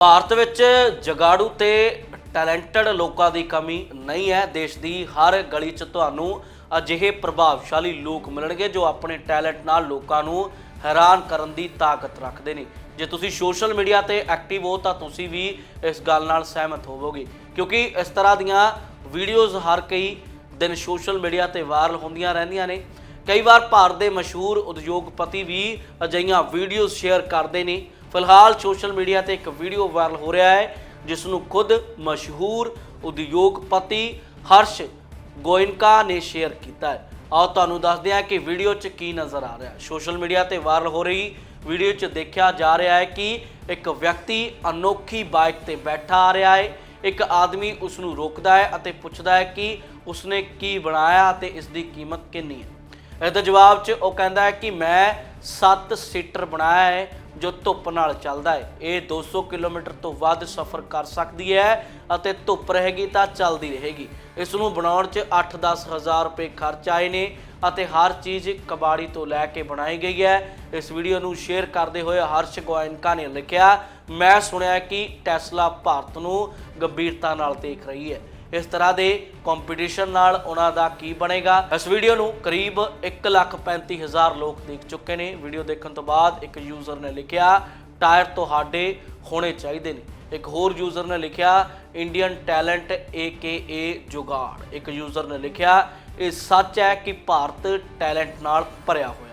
ਭਾਰਤ ਵਿੱਚ ਜਗਾੜੂ ਤੇ ਟੈਲੈਂਟਡ ਲੋਕਾਂ ਦੀ ਕਮੀ ਨਹੀਂ ਹੈ। ਦੇਸ਼ ਦੀ ਹਰ ਗਲੀ 'ਚ ਤੁਹਾਨੂੰ ਅਜਿਹੇ ਪ੍ਰਭਾਵਸ਼ਾਲੀ ਲੋਕ ਮਿਲਣਗੇ ਜੋ ਆਪਣੇ ਟੈਲੈਂਟ ਨਾਲ ਲੋਕਾਂ ਨੂੰ ਹੈਰਾਨ ਕਰਨ ਦੀ ਤਾਕਤ ਰੱਖਦੇ ਨੇ। ਜੇ ਤੁਸੀਂ ਸੋਸ਼ਲ ਮੀਡੀਆ ਤੇ ਐਕਟਿਵ ਹੋ ਤਾਂ ਤੁਸੀਂ ਵੀ ਇਸ ਗੱਲ ਨਾਲ ਸਹਿਮਤ ਹੋਵੋਗੇ, ਕਿਉਂਕਿ ਇਸ ਤਰ੍ਹਾਂ ਦੀਆਂ ਵੀਡੀਓਜ਼ ਹਰ ਕਈ ਦਿਨ ਸੋਸ਼ਲ ਮੀਡੀਆ ਤੇ ਵਾਇਰਲ ਹੁੰਦੀਆਂ ਰਹਿੰਦੀਆਂ ਨੇ। ਕਈ ਵਾਰ ਭਾਰਤ ਦੇ ਮਸ਼ਹੂਰ ਉਦਯੋਗਪਤੀ ਵੀ ਅਜਿਹੀਆਂ ਵੀਡੀਓਜ਼ ਸ਼ੇਅਰ ਕਰਦੇ ਨੇ। ਫਿਲਹਾਲ ਸੋਸ਼ਲ ਮੀਡੀਆ ਤੇ ਇੱਕ ਵੀਡੀਓ ਵਾਇਰਲ ਹੋ ਰਿਹਾ ਹੈ, ਜਿਸ ਨੂੰ ਖੁਦ ਮਸ਼ਹੂਰ ਉਦਯੋਗਪਤੀ ਹਰਸ਼ ਗੋਇਨਕਾ ਨੇ ਸ਼ੇਅਰ ਕੀਤਾ ਹੈ। ਆਓ ਤੁਹਾਨੂੰ ਦੱਸਦੇ ਹਾਂ ਕਿ ਵੀਡੀਓ 'ਚ ਕੀ ਨਜ਼ਰ ਆ ਰਿਹਾ ਹੈ। ਸੋਸ਼ਲ ਮੀਡੀਆ ਤੇ ਵਾਇਰਲ ਹੋ ਰਹੀ ਵੀਡੀਓ 'ਚ ਦੇਖਿਆ ਜਾ ਰਿਹਾ ਹੈ ਕਿ ਇੱਕ ਵਿਅਕਤੀ ਅਨੋਖੀ ਬਾਈਕ ਤੇ ਬੈਠਾ ਆ ਰਿਹਾ ਹੈ। ਇੱਕ ਆਦਮੀ ਉਸ ਨੂੰ ਰੋਕਦਾ ਹੈ ਅਤੇ ਪੁੱਛਦਾ ਹੈ ਕਿ ਉਸਨੇ ਕੀ ਬਣਾਇਆ ਅਤੇ ਇਸ ਦੀ ਕੀਮਤ ਕਿੰਨੀ ਹੈ। ਇਹਦੇ ਜਵਾਬ 'ਚ ਉਹ ਕਹਿੰਦਾ ਹੈ ਕਿ ਮੈਂ 7 ਸੀਟਰ ਬਣਾਇਆ ਹੈ ਜੋ ਧੁੱਪ ਨਾਲ ਚੱਲਦਾ ਹੈ। ਇਹ 200 ਕਿਲੋਮੀਟਰ ਤੋਂ ਵੱਧ ਸਫ਼ਰ ਕਰ ਸਕਦੀ ਹੈ ਅਤੇ ਧੁੱਪ ਰਹੇਗੀ ਤਾਂ ਚੱਲਦੀ ਰਹੇਗੀ। ਇਸ ਨੂੰ ਬਣਾਉਣ 'ਚ 8-10 ਹਜ਼ਾਰ ਰੁਪਏ ਖਰਚ ਆਏ ਨੇ ਅਤੇ ਹਰ ਚੀਜ਼ ਕਬਾੜੀ ਤੋਂ ਲੈ ਕੇ ਬਣਾਈ ਗਈ ਹੈ। ਇਸ ਵੀਡੀਓ ਨੂੰ ਸ਼ੇਅਰ ਕਰਦੇ ਹੋਏ ਹਰਸ਼ ਗੋਇੰਕਾ ਨੇ ਲਿਖਿਆ, ਮੈਂ ਸੁਣਿਆ ਕਿ ਟੈਸਲਾ ਭਾਰਤ ਨੂੰ ਗੰਭੀਰਤਾ ਨਾਲ ਦੇਖ ਰਹੀ ਹੈ। ਇਸ ਤਰ੍ਹਾਂ ਦੇ ਕੰਪੀਟੀਸ਼ਨ ਨਾਲ ਉਹਨਾਂ ਦਾ ਕੀ ਬਣੇਗਾ? ਇਸ ਵੀਡੀਓ ਨੂੰ ਕਰੀਬ 135000 ਲੋਕ ਦੇਖ ਚੁੱਕੇ ਨੇ। ਵੀਡੀਓ ਦੇਖਣ ਤੋਂ ਬਾਅਦ ਇੱਕ ਯੂਜ਼ਰ ਨੇ ਲਿਖਿਆ ਟਾਇਰ ਤੁਹਾਡੇ ਹੋਣੇ ਚਾਹੀਦੇ ਨੇ। ਇੱਕ ਹੋਰ ਯੂਜ਼ਰ ਨੇ ਲਿਖਿਆ ਇੰਡੀਅਨ ਟੈਲੈਂਟ ਏ ਜੁਗਾੜ। ਇੱਕ ਯੂਜ਼ਰ ਨੇ ਲਿਖਿਆ, ਇਹ ਸੱਚ ਹੈ ਕਿ ਭਾਰਤ ਟੈਲੈਂਟ ਨਾਲ ਭਰਿਆ ਹੋਇਆ